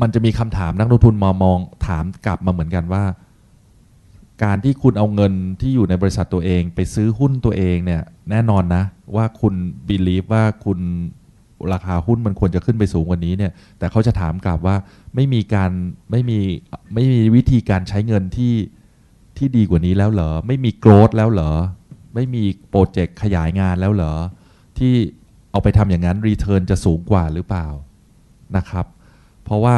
มันจะมีคำถามนักลงทุนมามองถามกลับมาเหมือนกันว่า การที่คุณเอาเงินที่อยู่ในบริษัทตัวเอง ไปซื้อหุ้นตัวเองเนี่ยแน่นอนนะ ว่าคุณบีลีฟว่าคุณราคาหุ้นมันควรจะขึ้นไปสูงกว่านี้เนี่ย แต่เขาจะถามกลับว่าไม่มีการไม่มีไม่มีวิธีการใช้เงินที่ที่ดีกว่านี้แล้วเหรอ ไม่มีโกรธแล้วเหรอ ไม่มีโปรเจกต์ขยายงานแล้วเหรอ ที่เอาไปทำอย่างนั้นรีเทิร์นจะสูงกว่าหรือเปล่านะครับ เพราะว่า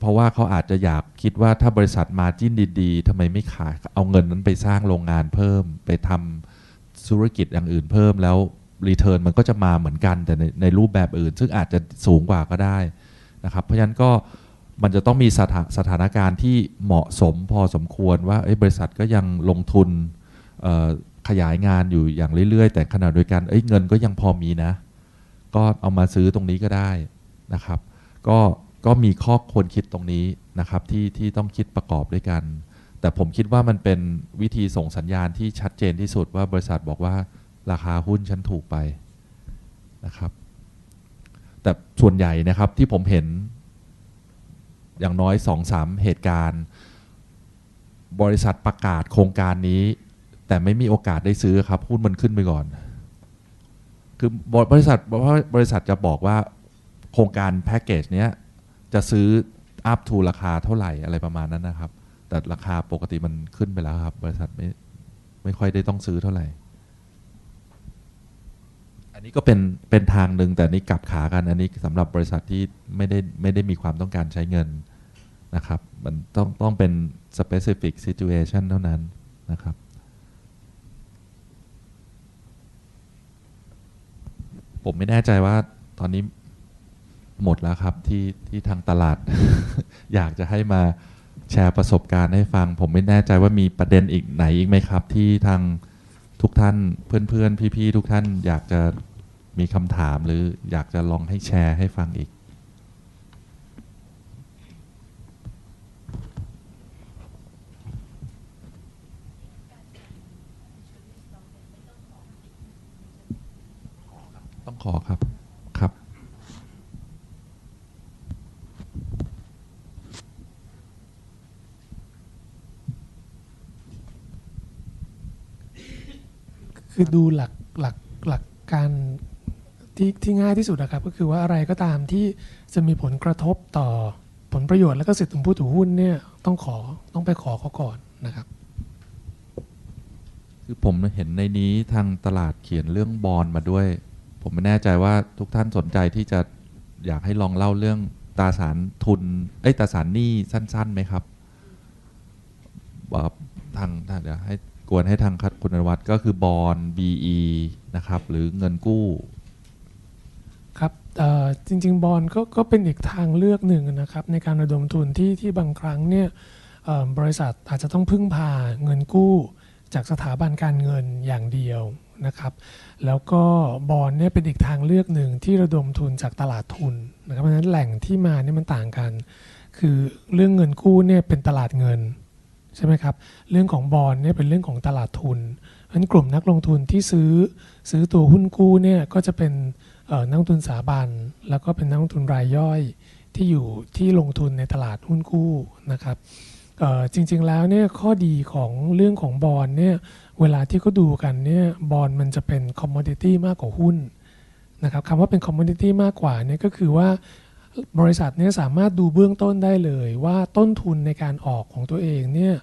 เพราะว่าเขาอาจจะอยากคิดว่าถ้าบริษัทมาจิ้นดีๆทำไมไม่ขายเอาเงินนั้นไปสร้างโรงงานเพิ่ม ไปทำธุรกิจอย่างอื่นเพิ่มแล้วรีเทิร์นมันก็จะมาเหมือนกันแต่ในในรูปแบบอื่น ซึ่งอาจจะสูงกว่าก็ได้นะครับ เพราะฉะนั้นก็มันจะต้องมีสถาสถานการณ์ที่เหมาะสมพอสมควรว่าบริษัทก็ยังลงทุนขยายงานอยู่อย่างเรื่อย ๆ แต่ขณะเดียวกันเเงินก็ยังพอมีนะ ก็เอามาซื้อตรงนี้ก็ได้นะครับ ก็ ก็มีข้อควรคิดตรงนี้นะครับที่ที่ต้องคิดประกอบด้วยกัน แต่ผมคิดว่ามันเป็นวิธีส่งสัญญาณที่ชัดเจนที่สุดว่าบริษัทบอกว่าราคาหุ้นฉันถูกไปนะครับ แต่ส่วนใหญ่นะครับที่ผมเห็นอย่างน้อยสองสามเหตุการณ์ บริษัทประกาศโครงการนี้ แต่ไม่มีโอกาสได้ซื้อครับหุ้นมันขึ้นไปก่อน คือบริษัทบริษัทจะบอกว่าโครงการแพ็กเกจเนี้ย จะซื้ออัพทูราคาเท่าไหร่อะไรประมาณนั้นนะครับ แต่ราคาปกติมันขึ้นไปแล้วครับ บริษัทไม่ไม่ค่อยได้ต้องซื้อเท่าไหร่ อันนี้ก็เป็นเป็นทางหนึ่งแต่นี้กลับขากันอันนี้สำหรับบริษัทที่ไม่ได้ไม่ได้มีความต้องการใช้เงินนะครับ มันต้องต้องเป็น specific situation เท่านั้นนะครับผมไม่แน่ใจว่าตอนนี้ หมดแล้วครับที่ที่ทางตลาด อยากจะให้มาแชร์ประสบการณ์ให้ฟัง ผมไม่แน่ใจว่ามีประเด็นอีกไหนอีกไหมครับ ที่ทางทุกท่านเพื่อนๆ พี่ๆ ทุกท่านอยากจะมีคำถามหรืออยากจะลองให้แชร์ให้ฟังอีก ต้องขอครับครับ คือดูหลักหลักหลักการที่ที่ง่ายที่สุดนะครับ ก็คือว่าอะไรก็ตามที่จะมีผลกระทบต่อผลประโยชน์และก็สิทธิของผู้ถือหุ้นเนี่ยต้องขอต้องไปขอเขาก่อนนะครับ คือผมเห็นในนี้ทางตลาดเขียนเรื่องบอลมาด้วย ผมไม่แน่ใจว่าทุกท่านสนใจที่จะอยากให้ลองเล่าเรื่องตราสารทุนเอ้ตราสารหนี้สั้นๆไหมครับว่าทางทางเดี๋ยวให้ กวนให้ทางคัดคุณวัตรก็คือบอล BE นะครับ หรือเงินกู้ ครับจริง ๆ บอลก็ก็เป็นอีกทางเลือกหนึ่งนะครับ ในการระดมทุนที่ที่บางครั้งเนี่ยบริษัทอาจจะต้องพึ่งพาเงินกู้ จากสถาบันการเงินอย่างเดียวนะครับ แล้วก็บอลเนี่ยเป็นอีกทางเลือกหนึ่งที่ระดมทุนจากตลาดทุนนะครับเพราะฉะนั้นแหล่งที่มาเนี่ยมันต่างกัน คือเรื่องเงินกู้เนี่ยเป็นตลาดเงิน ใช่ไหมครับ เรื่องของบอลเนี่ยเป็นเรื่องของตลาดทุนเพราะฉะนั้นกลุ่มนักลงทุนที่ซื้อซื้อตัวหุ้นกู้เนี่ยก็จะเป็นนักทุนสถาบัน แล้วก็เป็นนักทุนรายย่อยที่อยู่ที่ลงทุนในตลาดหุ้นกู้นะครับจริงๆแล้วเนี่ยข้อดีของเรื่องของบอลเนี่ยเวลาที่เขาดูกันเนี่ยบอลมันจะเป็นคอมมอดิตี้มากกว่าหุ้นนะครับคำว่าเป็นคอมมอดิตี้มากกว่าเนี่ยก็คือว่า บริษัทเนี่ยสามารถดูเบื้องต้นได้เลยว่าต้นทุนในการออกของตัวเองเนี่ย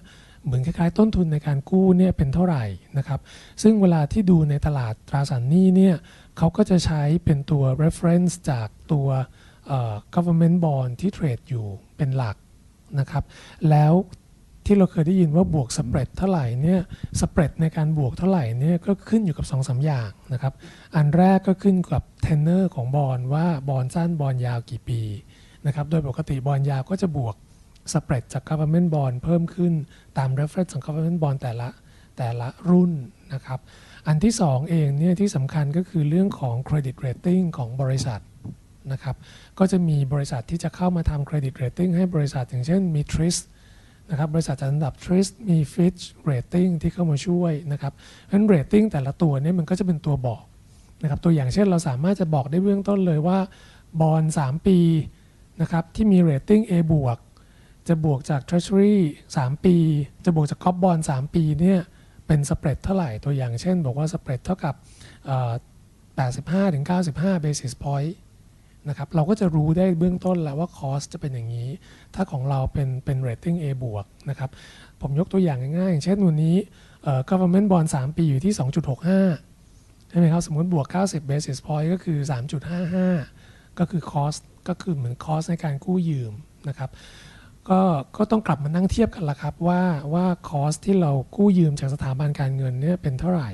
เหมือนคล้ายๆต้นทุนในการกู้เนี่ยเป็นเท่าไหร่นะครับ ซึ่งเวลาที่ดูในตลาดตราสารหนี้เนี่ยเขาก็จะใช้เป็นตัว reference จากตัว government bond ที่เทรดอยู่เป็นหลักนะครับ แล้ว ที่เราเคยได้ยินว่าบวกสเปรดเท่าไหร่เนี่ยสเปรดในการบวกเท่าไหร่เนี่ยก็ขึ้นอยู่กับ2อสอย่างนะครับ อันแรกก็ขึ้นกับ tenor ของบอลว่าบอลสั้นบอลยาวกี่ปีนะครับโดยปกติบอลยาวก็จะบวกสเปรดจาก government bond เพิ่มขึ้นตาม reference ของ government bond แต่ละแต่ละรุ่นนะครับ อันที่ 2 เองเนี่ยที่สำคัญก็คือเรื่องของ credit rating ของบริษัทนะครับ ก็จะมีบริษัทที่จะเข้ามาทำ credit rating ให้บริษัทอย่างเช่นมี TRIS นะครับบริษัทจัดอันดับ TRIS มี Fitch rating ที่เข้ามาช่วยนะครับเพราะฉะนั้น rating แต่ละตัวนี่มันก็จะเป็นตัวบอกนะครับตัวอย่างเช่นเราสามารถจะบอกได้เบื้องต้นเลยว่าบอล3ปีนะครับที่มีเรตติ้ง A บวกจะบวกจาก Treasury 3 ปี จะบวกจาก c o p Bond 3ปีเนี่ยเป็นสเปรดเท่าไหร่ตัวอย่างเช่น บอกว่าสเปรดเท่ากับเอ่อ85-95 basis point นะครับเราก็จะรู้ได้เบื้องต้นแล้วว่าคอสจะเป็นอย่างนี้ ถ้าของเราเป็นเป็น rating A บวกนะครับผมยกตัวอย่างง่ายๆอย่างเช่นวันนี้เอ่อ government bond 3 ปีอยู่ที่ 2.65 ใช่ไหมครับ สมมติบวก 90 basis point ก็คือ 3.55 ก็คือ cost ก็คือเหมือน cost ในการกู้ยืมนะครับก็ก็ต้องกลับมานั่งเทียบกันละครับว่าว่า cost ที่เรากู้ยืมจากสถาบันการเงินเนี่ยเป็นเท่าไหร่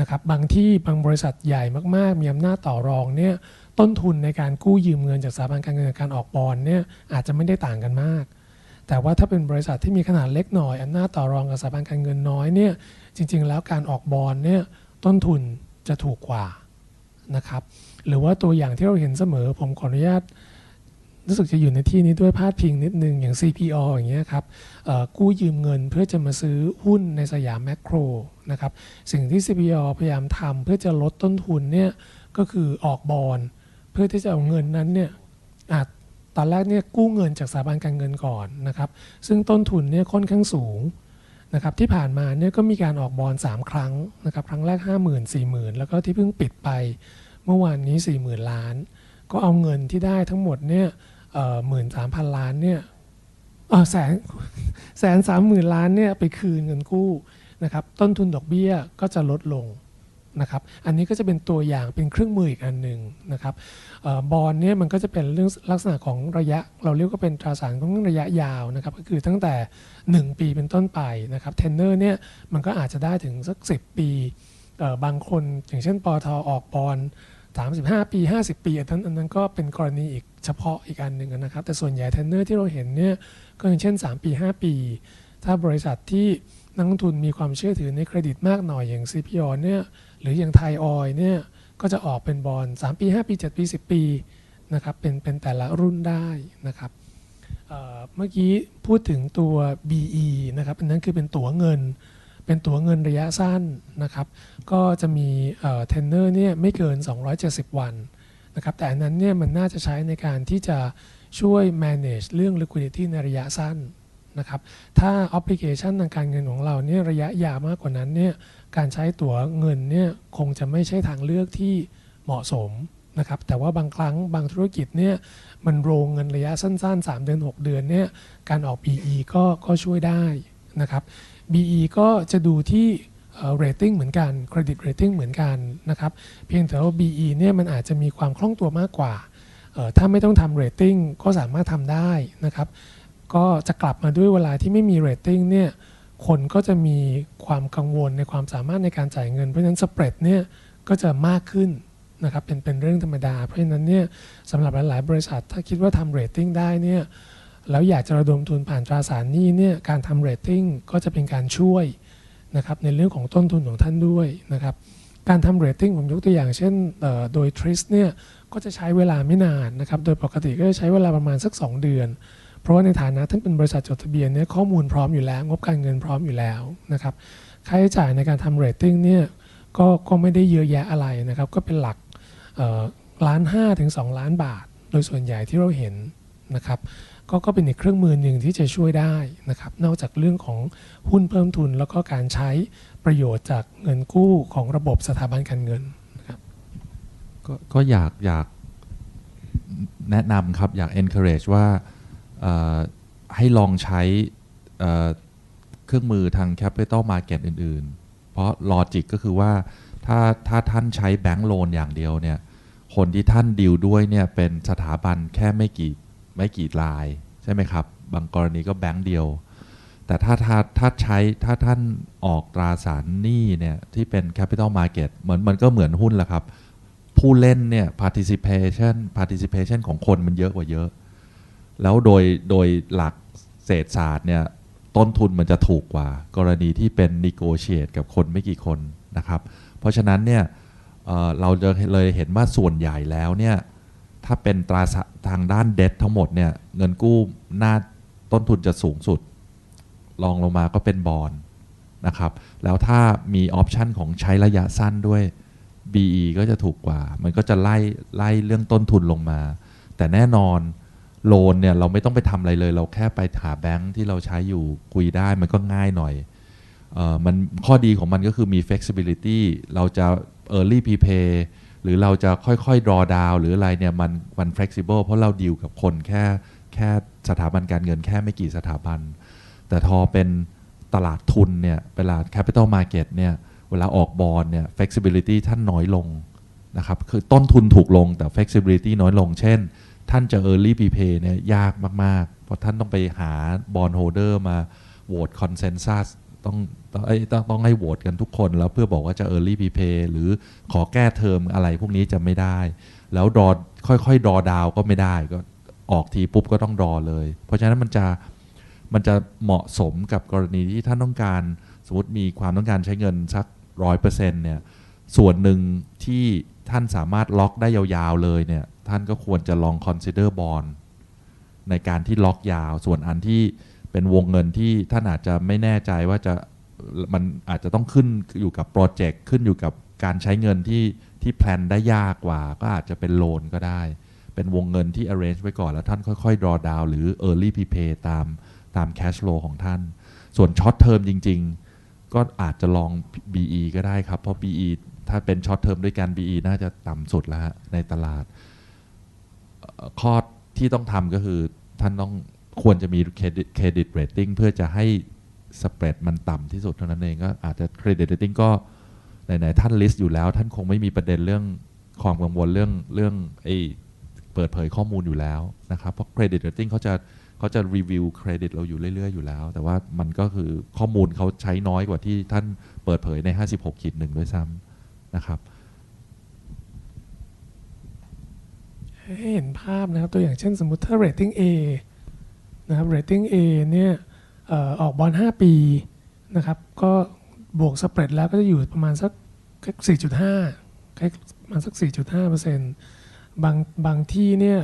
นะครับบางที่บางบริษัทใหญ่มากๆ มีอำนาจต่อรองเนี่ย ต้นทุนในการกู้ยืมเงินจากสถาบันการเงินการออกบอลเนี่ยอาจจะไม่ได้ต่างกันมาก แต่ว่าถ้าเป็นบริษัทที่มีขนาดเล็กหน่อยอำนาจต่อรองกับสถาบันการเงินน้อยเนี่ยจริง ๆ แล้วการออกบอลเนี่ยต้นทุนจะถูกกว่านะครับหรือว่าตัวอย่างที่เราเห็นเสมอผมขออนุญาตรู้สึกจะอยู่ในที่นี้ด้วยพาดพิงนิดนึง อย่าง CPO อย่างเงี้ยครับกู้ยืมเงินเพื่อจะมาซื้อหุ้นในสยามแมคโครนะครับสิ่งที่ CPO พยายามทำเพื่อจะลดต้นทุนเนี่ยก็คือออกบอล พื่อที่จะเอาเงินนั้นเนี่ยอตอนแรกเนี่ยกู้เงินจากสถาบันการเงินก่อนนะครับ ซึ่งต้นทุนเนี่ยค่อนข้างสูงนะครับที่ผ่านมาเนี่ยก็มีการออกบอล3ครั้งนะครับครั้งแรก 5 0 0 0 0 4 0,000 แล้วก็ที่เพิ่งปิดไปเมื่อวานนี้ 40,000 ล้าน ก็เอาเงินที่ได้ทั้งหมดเนี่ยหมื่นสามพันล้านเนี่ยแสนแสนสามหมื่นล้านเนี่ยไปคืนเงินกู้นะครับต้นทุนดอกเบี้ยก็จะลดลง นะครับ อันนี้ก็จะเป็นตัวอย่างเป็นเครื่องมืออีกอันหนึ่งนะครับบอลเนี่ยมันก็จะเป็นเรื่องลักษณะของระยะ เราเรียกว่าเป็นตราสารของระยะยาวนะครับ ก็คือตั้งแต่ 1 ปีเป็นต้นไปนะครับเทนเนอร์เนี่ยมันก็อาจจะได้ถึงสัก 10 ปีบางคนอย่างเช่นปอทออกบอล35 ปี 50 ปีอันนั้นอันนั้นก็เป็นกรณีอีกเฉพาะอีกอันหนึ่งนะครับ แต่ส่วนใหญ่เทนเนอร์ที่เราเห็นเนี่ยก็อย่างเช่น 3 ปี 5 ปี ถ้าบริษัทที่นักลงทุนมีความเชื่อถือในเครดิตมากหน่อยอย่าง CPO เนี่ย หรืออย่างไทยออยเนี่ยก็จะออกเป็นบอล3 ปี 5 ปี 7 ปี 10 ปีนะครับเป็นเป็นแต่ละรุ่นได้นะครับเมื่อกี้พูดถึงตัว BE นะครับอันนั้นคือเป็นตั๋วเงิน เป็นตั๋วเงินระยะสั้นนะครับก็จะมีเทนเนอร์เนี่ยไม่เกิน 270 วันนะครับแต่อันนั้นเนี่ยมันน่าจะใช้ในการที่จะช่วย manage เรื่อง liquidity ในระยะสั้นนะครับถ้า application ทางการเงินของเราเนี่ยระยะยาวมากกว่านั้นเนี่ย การใช้ตั๋วเงินเนี่ยคงจะไม่ใช่ทางเลือกที่เหมาะสมนะครับแต่ว่าบางครั้งบางธุรกิจเนี่ยมันโรงเงินระยะสั้น ๆ 3 เดือน 6 เดือนเนี่ยการออก BE ก็ก็ช่วยได้นะครับ BE ก็จะดูที่เรตติ้งเหมือนกันเครดิตเรตติ้งเหมือนกันนะครับเพียงแต่ว่า BE เนี่ยมันอาจจะมีความคล่องตัวมากกว่า ถ้าไม่ต้องทำเรตติ้งก็สามารถทำได้นะครับก็จะกลับมาด้วยเวลาที่ไม่มีเรตติ้งเนี่ย คนก็จะมีความกังวลในความสามารถในการจ่ายเงิน เพราะฉะนั้นสเปรดเนี่ยก็จะมากขึ้นนะครับเป็นเป็นเรื่องธรรมดา เพราะฉะนั้นเนี่ยสำหรับหลาย ๆ บริษัทถ้าคิดว่าทำเรตติ้งได้เนี่ยแล้วอยากจะระดมทุนผ่านตราสารหนี้เนี่ยการทำเรตติ้งก็จะเป็นการช่วยนะครับในเรื่องของต้นทุนของท่านด้วยนะครับการทำเรตติ้งผมยกตัวอย่างเช่นโดยทริสเนี่ยก็จะใช้เวลาไม่นานนะครับโดยปกติก็จะใช้เวลาประมาณสัก 2 เดือน เพราะว่าในฐานะท่านเป็นบริษัทจดทะเบียนเนี่ยข้อมูลพร้อมอยู่แล้ว งบการเงินพร้อมอยู่แล้วนะครับค่าใช้จ่ายในการทำเรตติ้งเนี่ยก็ก็ไม่ได้เยอะแยะอะไรนะครับก็เป็นหลักล้านห้าถึงสล้านบาท โดยส่วนใหญ่ที่เราเห็นนะครับก็ก็เป็นอีกเครื่องมือหนึ่งที่จะช่วยได้นะครับนอกจากเรื่องของหุ้นเพิ่มทุน แล้วก็การใช้ประโยชน์จากเงินกู้ของระบบสถาบันการเงินนะครับกก็อยากอยากแนะนำครับอยาก encourage ว่า ให้ลองใช้เครื่องมือทาง capital market อื่น ๆ เพราะลอจิกก็คือว่าถ้าถ้าท่านใช้แบงก์โลนอย่างเดียวเนี่ยคนที่ท่านดีลด้วยเนี่ยเป็นสถาบันแค่ไม่กี่ไม่กี่ลาย ใช่ไหมครับ บางกรณีก็แบงค์เดียว แต่ถ้าถ้าถ้าใช้ถ้าท่านออกตราสารหนี้เนี่ยที่เป็น capital market เหมือนมันก็เหมือนหุ้นแหละครับ ผู้เล่นเนี่ย participation participation ของคนมันเยอะกว่าเยอะ แล้วโดยโดยหลักเศรษฐศาสตร์เนี่ยต้นทุนมันจะถูกกว่า กรณีที่เป็น negotiate กับคนไม่กี่คนนะครับ เพราะฉะนั้นเนี่ยเเราจะเลยเห็นว่าส่วนใหญ่แล้วเนี่ยถ้าเป็นตราทางด้านเดททั้งหมดเนี่ยเงินกู้หน้าต้นทุนจะสูงสุดลองลงมาก็เป็นบอลนะครับ แล้วถ้ามีออปชันของใช้ระยะสั้นด้วย BE ก็จะถูกกว่า มันก็จะไล่ไล่เรื่องต้นทุนลงมา แต่แน่นอน โลนเนี่ยเราไม่ต้องไปทำอะไรเลย เราแค่ไปหาแบงค์ที่เราใช้อยู่คุยได้มันก็ง่ายหน่อยเออมันข้อดีของมันก็คือมี flexibility เราจะ early prepay หรือเราจะค่อยๆ draw down หรืออะไรเนี่ยมันมัน flexible เพราะเราดีลกับคนแค่แค่สถาบันการเงินแค่ไม่กี่สถาบัน แต่ทอเป็นตลาดทุนเนี่ยเวลา capital market เนี่ยเวลาออกบอลเนี่ย flexibility ท่านน้อยลงนะครับคือต้นทุนถูกลงแต่ flexibility น้อยลง เช่น ท่านจะ early prepay เนี่ยยากมาก ๆ เพราะท่านต้องไปหา bond holder มาโหวต consensus ต้องต้องต้องต้องให้โหวตกันทุกคน แล้วเพื่อบอกว่าจะ early prepay หรือขอแก้เทอมอะไรพวกนี้จะไม่ได้ แล้วรอค่อยๆรอดาวก็ไม่ได้ก็ออกทีปุ๊บก็ต้องรอเลย เพราะฉะนั้นมันจะมันจะเหมาะสมกับกรณีที่ท่านต้องการ สมมติมีความต้องการใช้เงินสักร้อยเปอร์เซ็นต์เนี่ย ส่วนหนึ่งที่ท่านสามารถล็อกได้ยาวๆเลยเนี่ยท่านก็ควรจะลอง consider bond ในการที่ล็อกยาว ส่วนอันที่เป็นวงเงินที่ท่านอาจจะไม่แน่ใจว่าจะมันอาจจะต้องขึ้นอยู่กับโปรเจกต์ขึ้นอยู่กับการใช้เงินที่ที่แพลนได้ยากกว่า ก็อาจจะเป็นโลนก็ได้ เป็นวงเงินที่ arrange ไว้ก่อน แล้วท่านค่อยๆ draw down หรือ early prepay ตามตาม cash flow ของท่าน ส่วน short term จริง ๆ ก็อาจจะลอง BE ก็ได้ครับ เพราะ BE ถ้าเป็น short term ด้วยกัน BE น่าจะต่ำสุดแล้วฮะในตลาด ข้อที่ต้องทำก็คือท่านต้องควรจะมีเครดิตเครดิตเรตติ้งเพื่อจะให้สเปรดมันต่ำที่สุดเท่านั้นเองก็อาจจะเครดิตเรตติ้งก็ไหนๆท่านลิสต์อยู่แล้ว ท่านคงไม่มีประเด็นเรื่องความกังวลเรื่องเรื่องไอ้เปิดเผยข้อมูลอยู่แล้วนะครับ เพราะเครดิตเรตติ้งเขาจะเขาจะรีวิวเครดิตเราอยู่เรื่อย ๆ อยู่แล้ว แต่ว่ามันก็คือข้อมูลเขาใช้น้อยกว่าที่ท่านเปิดเผยใน 56ขีดหนึ่งด้วยซ้ำ นะครับเห็นภาพนะครับตัวอย่างเช่นสมมุติถ้า rating A นะครับ rating A เนี่ยออกบอล5 ปีนะครับก็บวกสเปรดแล้วก็จะอยู่ประมาณสัก 4.5ใกล้ประมาณสัก 4.5เปอร์เซ็นต์บางบางที่เนี่ย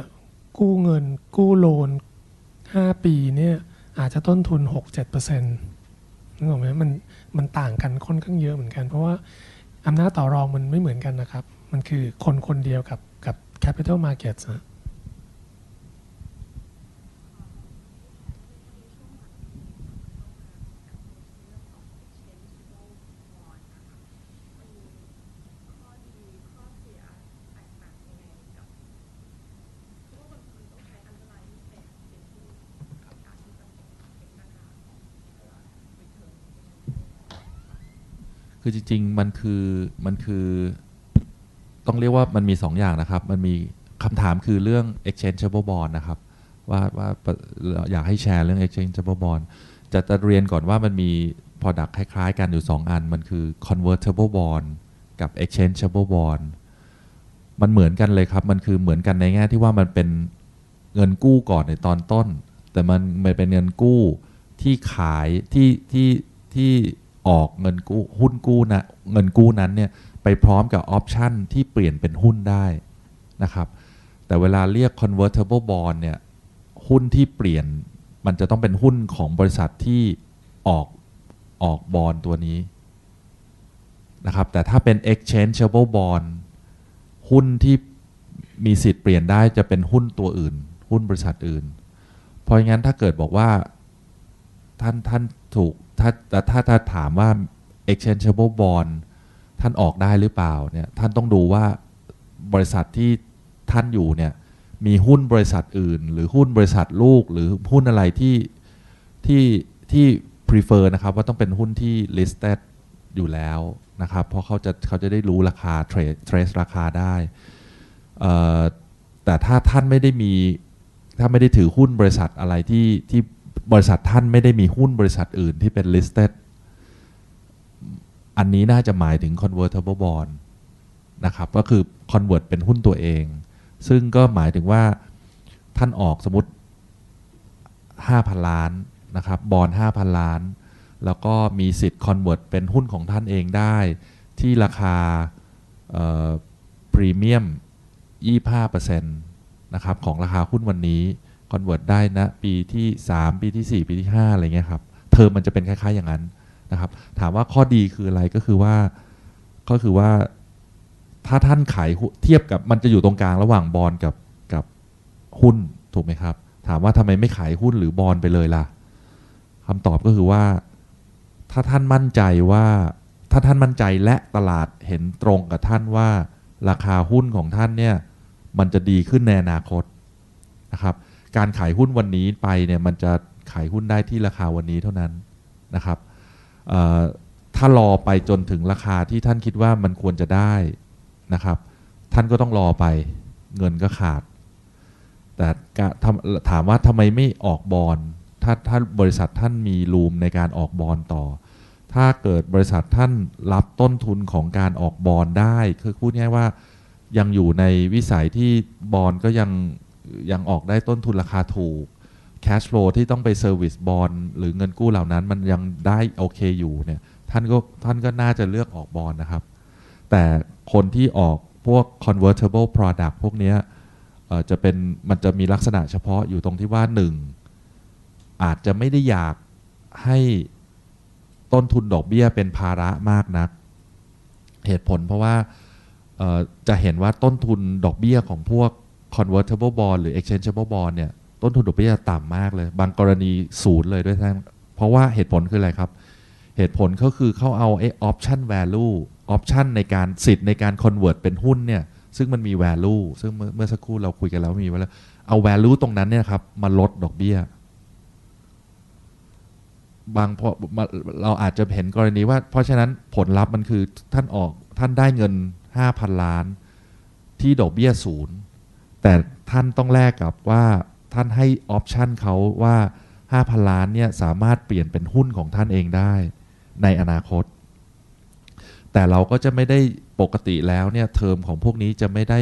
กู้เงินกู้โลน 5 ปีเนี่ยอาจจะต้นทุน 6-7%เปอร์เซ็นต์นึกออกไหมมันมันต่างกันค่อนข้างเยอะเหมือนกัน เพราะว่า อำนาจต่อรองมันไม่เหมือนกันนะครับ มันคือคนคนเดียวกับกับ capital markets นะ คือจริง ๆ มันคือมันคือ ต้องเรียกว่ามันมี 2 อย่างนะครับ มันมีคำถามคือเรื่อง exchangeable bond นะครับ ว่าว่าอยากให้แชร์เรื่อง exchangeable bond จะจะเรียนก่อนว่ามันมี product คล้าย ๆ กันอยู่ 2 อัน มันคือ convertible bond กับ exchangeable bond มันเหมือนกันเลยครับ มันคือเหมือนกันในแง่ที่ว่ามันเป็นเงินกู้ก่อนในตอนต้น แต่มันมันเป็นเงินกู้ที่ขายที่ที่ที่ ออกเงินกู้หุ้นกู้นะเงินกู้นั้นเนี่ยไปพร้อมกับออปชันที่เปลี่ยนเป็นหุ้นได้นะครับ แต่เวลาเรียก convertible bond เนี่ยหุ้นที่เปลี่ยนมันจะต้องเป็นหุ้นของบริษัทที่ออกออกบอลตัวนี้นะครับ แต่ถ้าเป็น exchangeable bond หุ้นที่มีสิทธิ์เปลี่ยนได้จะเป็นหุ้นตัวอื่น หุ้นบริษัทอื่น เพราะงั้นถ้าเกิดบอกว่า ท่านท่านถูกถ้าถ้าถ้าถาถามว่า exchangeable bond ท่านออกได้หรือเปล่าเนี่ยท่านต้องดูว่าบริษัทที่ท่านอยู่เนี่ยมีหุ้นบริษัทอื่น หรือหุ้นบริษัทลูกหรือหุ้นอะไรที่ที่ที่ prefer นะครับว่าต้องเป็นหุ้นที่ listed อยู่แล้วนะครับเพราะเขาจะเขาจะได้รู้ราคา trade trace ราคาได้แต่ถ้าท่านไม่ได้มีถ้าไม่ได้ถือหุ้นบริษัทอะไรที่ที่ บริษัทท่านไม่ได้มีหุ้นบริษัทอื่นที่เป็น listed อันนี้น่าจะหมายถึง convertible bond นะครับ ก็คือ convert เป็นหุ้นตัวเอง ซึ่งก็หมายถึงว่าท่านออกสมมติ 5,000 ล้านนะครับ บอล5,000 ล้าน แล้วก็มีสิทธิ์ convert เป็นหุ้นของท่านเองได้ที่ราคาพรีเมียม 25%นะครับ ของราคาหุ้นวันนี้ convert ได้นะปีที่ 3 ปีที่ 4 ปีที่ 5 อะไรเงี้ยครับเทอมมันจะเป็นคล้าย ๆอย่างนั้นนะครับ ถามว่าข้อดีคืออะไรก็คือว่าก็คือว่าถ้าท่านขายเทียบกับมันจะอยู่ตรงกลางระหว่างบอลกับกับหุ้นถูกไหมครับ ถามว่าทำไมไม่ขายหุ้นหรือบอลไปเลยล่ะคำตอบก็คือว่า ถ้าท่านมั่นใจว่าถ้าท่านมั่นใจและตลาดเห็นตรงกับท่านว่าราคาหุ้นของท่านเนี่ยมันจะดีขึ้นในอนาคตนะครับ การขายหุ้นวันนี้ไปเนี่ยมันจะขายหุ้นได้ที่ราคาวันนี้เท่านั้นนะครับถ้ารอไปจนถึงราคาที่ท่านคิดว่ามันควรจะได้นะครับ ท่านก็ต้องรอไปเงินก็ขาด แต่ถามว่าทำไมไม่ออกบอลถ้าถ้าบริษัทท่านมีรูมในการออกบอลต่อ ถ้าเกิดบริษัทท่านรับต้นทุนของการออกบอลได้ คือพูดง่ายว่ายังอยู่ในวิสัยที่บอลก็ยัง ยังออกได้ต้นทุนราคาถูก cash flow ที่ต้องไปเซอร์วิสบอลหรือเงินกู้เหล่านั้นมันยังได้โอเคอยู่เนี่ยท่านก็ท่านก็น่าจะเลือกออกบอลนะครับ แต่คนที่ออกพวก convertible product พวกนี้จะเป็นมันจะมีลักษณะเฉพาะอยู่ตรงที่ว่าหนึ่งอาจจะไม่ได้อยากให้ต้นทุนดอกเบี้ยเป็นภาระมากนัก เหตุผลเพราะว่าจะเห็นว่าต้นทุนดอกเบี้ยของพวก convertible bond หรือ exchangeable bond เนี่ยต้นทุนดอกเบี้ยต่ำมากเลย บางกรณีศูนย์เลยด้วยท่านเพราะว่าเหตุผลคืออะไรครับ เหตุผลก็คือเขาเอาไอ้ option value option ในการสิทธิ์ในการ convert เป็นหุ้นเนี่ยซึ่งมันมี value ซึ่งเมื่อสักครู่เราคุยกันแล้วมีไว้แล้วเอา value ตรงนั้นเนี่ยครับมาลดดอกเบี้ยบางพราะมาเราอาจจะเห็นกรณีว่า เพราะฉะนั้นผลลัพธ์มันคือท่านออกท่านได้เงิน 5,000 ล้าน ที่ดอกเบี้ยศูนย์ แต่ท่านต้องแลกกับว่าท่านให้ออปชันเขาว่า 5,000 ล้านเนี่ยสามารถเปลี่ยนเป็นหุ้นของท่านเองได้ในอนาคต แต่เราก็จะไม่ได้ปกติแล้วเนี่ยเทอมของพวกนี้จะไม่ได้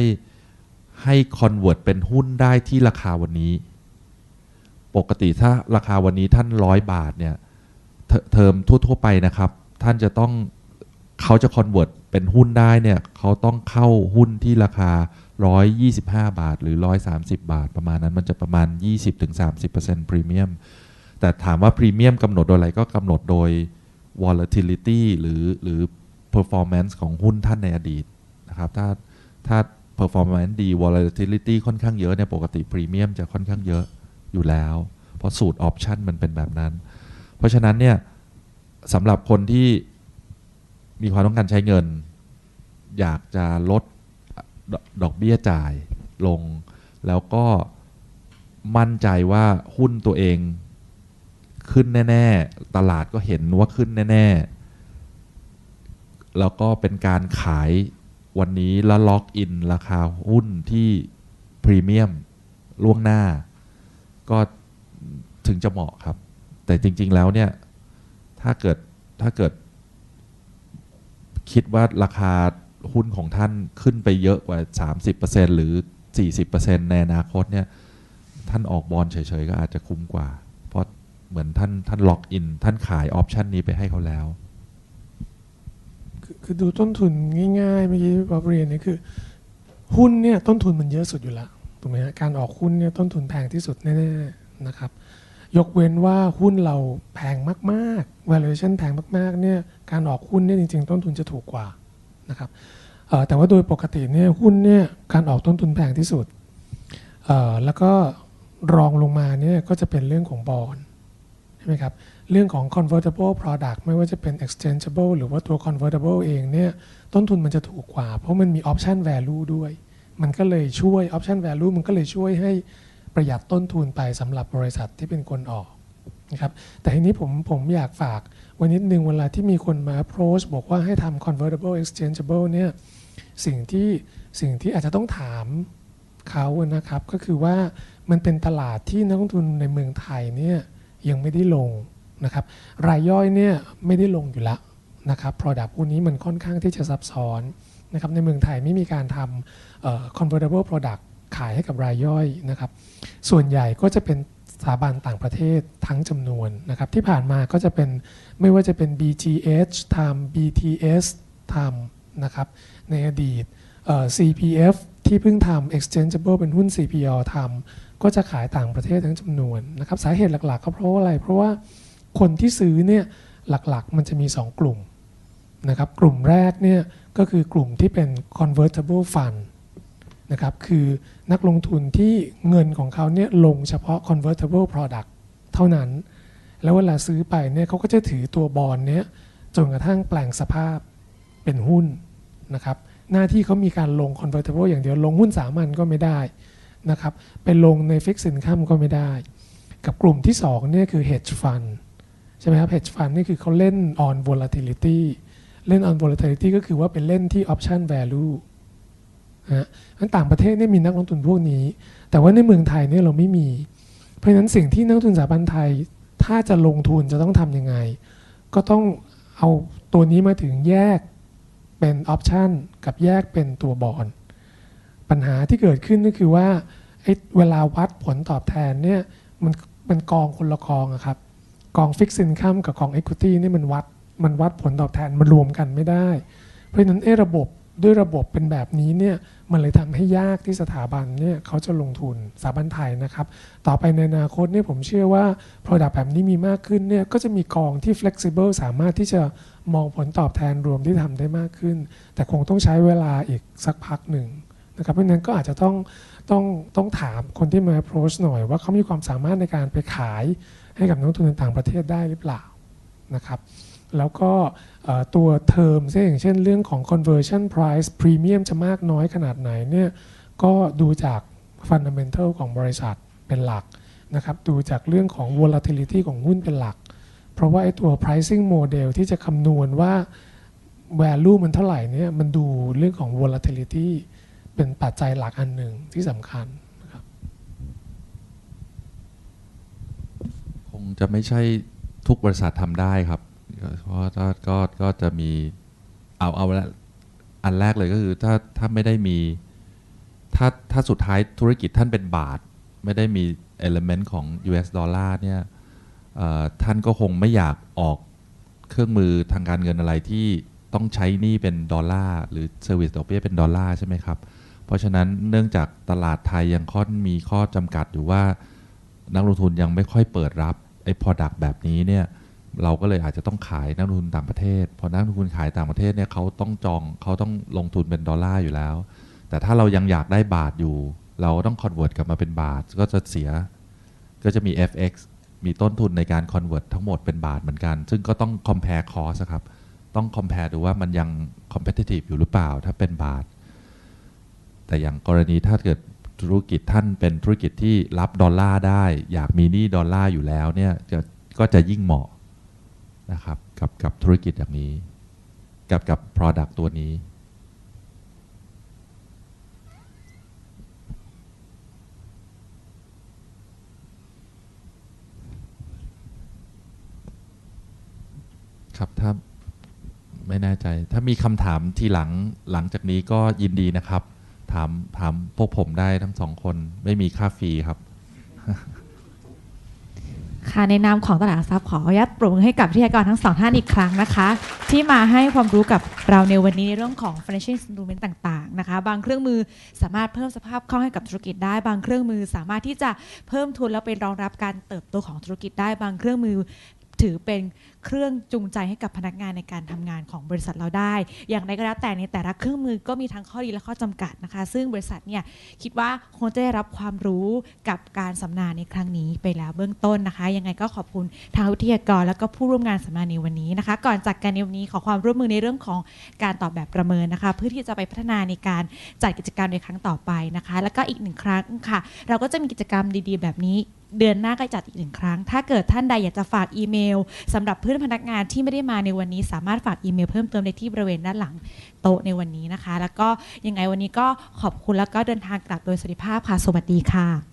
ให้คอนเวิร์ตเป็นหุ้นได้ที่ราคาวันนี้ ปกติถ้าราคาวันนี้ท่านร้อยบาทเนี่ยเทเทอมทั่ว ๆ ไปนะครับ ท่านจะต้องเขาจะคอนเวิร์ตเป็นหุ้นได้เนี่ยเขาต้องเข้าหุ้นที่ราคา 125 บาท หรือ 130 บาท ประมาณนั้นมันจะประมาณ 20-30%พรีเมียมแต่ถามว่าพรีเมียมกำหนดโดยอะไรก็กำหนดโดย volatility หรือหรือ performance ของหุ้นท่านในอดีตนะครับถ้าถ้า performance ดี volatility ค่อนข้างเยอะเนี่ยปกติพรีเมียมจะค่อนข้างเยอะอยู่แล้ว เพราะสูตร option มันเป็นแบบนั้น เพราะฉะนั้นเนี่ยสำหรับคนที่มีความต้องการใช้เงิน อยากจะลด ดอกเบี้ยจ่ายลง แล้วก็มั่นใจว่าหุ้นตัวเองขึ้นแน่ ๆ ตลาดก็เห็นว่าขึ้นแน่ ๆ แล้วก็เป็นการขายวันนี้แล้วล็อกอินราคาหุ้นที่พรีเมียมล่วงหน้า ก็ถึงจะเหมาะครับ แต่จริง ๆ แล้วเนี่ย ถ้าเกิดถ้าเกิดคิดว่าราคา หุ้นของท่านขึ้นไปเยอะกว่า 30%หรือ 40%ในอนาคตเนี่ยท่านออกบอลเฉยๆ ก็อาจจะคุ้มกว่า เพราะเหมือนท่านท่านล็อกอิน ท่านขายออปชันนี้ไปให้เขาแล้วคือดูต้นทุนง่ายๆเมื่อกี้พี่ป๊อบเรียนเนี่ยคือ หุ้นเนี่ยต้นทุนมันเยอะสุดอยู่ล้วถูกไหมฮะการออกหุ้นเนี่ยต้นทุนแพงที่สุดแน่ๆนะครับ ยกเว้นว่าหุ้นเราแพงมากๆ valuation แพงมากๆเนี่ยการออกหุ้นเนี่ยจริง ๆ ต้นทุนจะถูกกว่า นะครับแต่ว่าโดยปกติเนี่ยหุ้นเนี่ยการออกต้นทุนแพงที่สุด แล้วก็รองลงมาเนี่ยก็จะเป็นเรื่องของบอลใช่ไหมครับเรื่องของ convertible product ไม่ว่าจะเป็น exchangeable หรือว่าตัว convertible เองเนี่ยต้นทุนมันจะถูกกว่า เพราะมันมี option value ด้วย มันก็เลยช่วย option value มันก็เลยช่วยให้ประหยัดต้นทุนไปสำหรับบริษัทที่เป็นคนออกนะครับแต่ทีนี้ผมผมอยากฝาก วันนิดนึงเวลาที่มีคนมา approach บอกว่าให้ทำ convertible exchangeable เนี่ยสิ่งที่สิ่งที่อาจจะต้องถามเขานะครับ ก็คือว่ามันเป็นตลาดที่นักลงทุนในเมืองไทยเนี่ยยังไม่ได้ลงนะครับ รายย่อยเนี่ยไม่ได้ลงอยู่แล้วนะครับ product พวกนี้มันค่อนข้างที่จะซับซ้อนนะครับในเมืองไทยไม่มีการทำ convertible product ขายให้กับรายย่อยนะครับ ส่วนใหญ่ก็จะเป็น ถาบันต่างประเทศทั้งจำนวนนะครับที่ผ่านมาก็จะเป็นไม่ว่าจะเป็น BGH ทำ BTS ทำนะครับในอดีต CPF ที่เพิ่งทำ exchangeable เป็นหุ้น CPO ทำก็จะขายต่างประเทศทั้งจำนวนนะครับสาเหตุหลักๆ ก็เพราะว่าอะไร เพราะว่าคนที่ซื้อเนี่ยหลักๆ มันจะมี 2 กลุ่มนะครับกลุ่มแรกเนี่ยก็คือกลุ่มที่เป็น convertible fund นะครับคือนักลงทุนที่เงินของเขาเนี่ยลงเฉพาะ convertible product เท่านั้น แล้วเวลาซื้อไปเนี่ยเขาก็จะถือตัวบอลเนี้ยจนกระทั่งแปลงสภาพเป็นหุ้นนะครับหน้าที่เขามีการลง convertible อย่างเดียวลงหุ้นสามัญก็ไม่ได้นะครับเป็นลงใน fixed income ก็ไม่ได้ กับกลุ่มที่2เนี่ยคือ hedge fund ใช่ไหมครับ hedge fund นี่คือเขาเล่น on volatility เล่น on volatility ก็คือว่าเป็นเล่นที่ option value นะอันต่างประเทศเนี่ยมีนักลงทุนพวกนี้ แต่ว่าในเมืองไทยเนี่ยเราไม่มี เพราะฉะนั้นสิ่งที่นักทุนสถาบันไทย ถ้าจะลงทุนจะต้องทำยังไง ก็ต้องเอาตัวนี้มาถึงแยกเป็นออปชันกับแยกเป็นตัวบอลปัญหาที่เกิดขึ้นก็คือว่าเวลาวัดผลตอบแทนเนี่ยมันมันกองคนละกองอะครับกองฟิกซินคัมกับกอง Equity นี่มันวัดมันวัดผลตอบแทนมันรวมกันไม่ได้ เพราะฉะนั้นเอ้ระบบ ด้วยระบบเป็นแบบนี้เนี่ยมันเลยทำให้ยากที่สถาบันเนี่ยเขาจะลงทุนสถาบันไทยนะครับ ต่อไปในอนาคตเนี่ยผมเชื่อว่า Product แบบนี้มีมากขึ้นเนี่ยก็จะมีกองที่ flexible สามารถที่จะมองผลตอบแทนรวมที่ทำได้มากขึ้น แต่คงต้องใช้เวลาอีกสักพักหนึ่งนะครับเพราะนั้นก็อาจจะต้องต้องต้องถามคนที่มา approach หน่อยว่าเขามีความสามารถในการไปขายให้กับนักทุนในต่างประเทศได้หรือเปล่านะครับ แล้วก็ตัวเทอมเช่นอย่างเช่นเรื่องของ conversion price premium จะมากน้อยขนาดไหนเนี่ยก็ดูจาก fundamental ของบริษัทเป็นหลักนะครับดูจากเรื่องของ volatility ของหุ้นเป็นหลัก เพราะว่าไอ้ตัว pricing model ที่จะคำนวณว่า value มันเท่าไหร่เนี่ยมันดูเรื่องของ volatility เป็นปัจจัยหลักอันหนึ่งที่สำคัญคงจะไม่ใช่ทุกบริษัททำได้ครับ เพราะก็ก็ก็จะมีเอาเอาละอันแรกเลยก็คือถ้าถ้าไม่ได้มีถ้าถ้าสุดท้ายธุรกิจท่านเป็นบาท ไม่ได้มี element ของ US ดอลลาร์เนี่ยท่านก็คงไม่อยากออกเครื่องมือทางการเงินอะไรที่ต้องใช้หนี้เป็นดอลลาร์หรือเซอร์วิสดอกเบี้ยเป็นดอลลาร์ใช่ไหมครับ เพราะฉะนั้นเนื่องจากตลาดไทยยังค่อนมีข้อจำกัดอยู่ว่า นักลงทุนยังไม่ค่อยเปิดรับไอ้ product แบบนี้เนี่ย เราก็เลยอาจจะต้องขายนักลงทุนต่างประเทศ พอนักลงทุนขายต่างประเทศเนี่ยเขาต้องจองเขาต้องลงทุนเป็นดอลลาร์อยู่แล้ว แต่ถ้าเรายังอยากได้บาทอยู่ เราต้อง convert กลับมาเป็นบาทก็จะเสีย ก็จะมี FX มีต้นทุนในการ convert ทั้งหมดเป็นบาทเหมือนกัน ซึ่งก็ต้อง compare cost อะครับ ต้อง compare ดูว่ามันยัง competitive อยู่หรือเปล่าถ้าเป็นบาท แต่อย่างกรณีถ้าเกิดธุรกิจท่านเป็นธุรกิจที่รับดอลลาร์ได้ อยากมีหนี้ดอลลาร์อยู่แล้วเนี่ยก็จะยิ่งเหมาะ นะครับกับกับธุรกิจอย่างนี้ กับกับ Product ตัวนี้ ครับถ้าไม่แน่ใจ ถ้ามีคำถามทีหลังหลังจากนี้ก็ยินดีนะครับ ถามถามพวกผมได้ทั้งสองคนไม่มีค่าฟรีครับ ค่ะในนามของตลาดทรัพย์ขออนุญาตปรบมือให้กับวิทยากรทั้งสองท่านอีกครั้งนะคะ ที่มาให้ความรู้กับเราในวันนี้ในเรื่องของ financial instrument ต่างๆนะคะ บางเครื่องมือสามารถเพิ่มสภาพคล่องให้กับธุรกิจได้ บางเครื่องมือสามารถที่จะเพิ่มทุนแล้วไปรองรับการเติบโตของธุรกิจได้ บางเครื่องมือ ถือเป็นเครื่องจูงใจให้กับพนักงานในการทำงานของบริษัทเราได้ อย่างไรก็แล้วแต่ในแต่ละเครื่องมือก็มีทั้งข้อดีและข้อจำกัดนะคะ ซึ่งบริษัทเนี่ยคิดว่าคงจะได้รับความรู้กับการสัมมนาในครั้งนี้ไปแล้วเบื้องต้นนะคะ ยังไงก็ขอบคุณทางวิทยากร แล้วก็ผู้ร่วมงานสัมมนาในวันนี้นะคะ ก่อนจากกันในวันนี้ขอความร่วมมือในเรื่องของการตอบแบบประเมินนะคะ เพื่อที่จะไปพัฒนาในการจัดกิจกรรมในครั้งต่อไปนะคะ แล้วก็อีกหนึ่งครั้งค่ะ เราก็จะมีกิจกรรมดี ๆ แบบนี้ เดือนหน้าก็จัดอีกหนึ่งครั้ง ถ้าเกิดท่านใดอยากจะฝากอีเมลสำหรับเพื่อนพนักงานที่ไม่ได้มาในวันนี้สามารถฝากอีเมลเพิ่มเติมได้ที่บริเวณด้านหลังโต๊ะในวันนี้นะคะ แล้วก็ยังไงวันนี้ก็ขอบคุณแล้วก็เดินทางกลับโดยสวัสดิภาพค่ะ สวัสดีค่ะ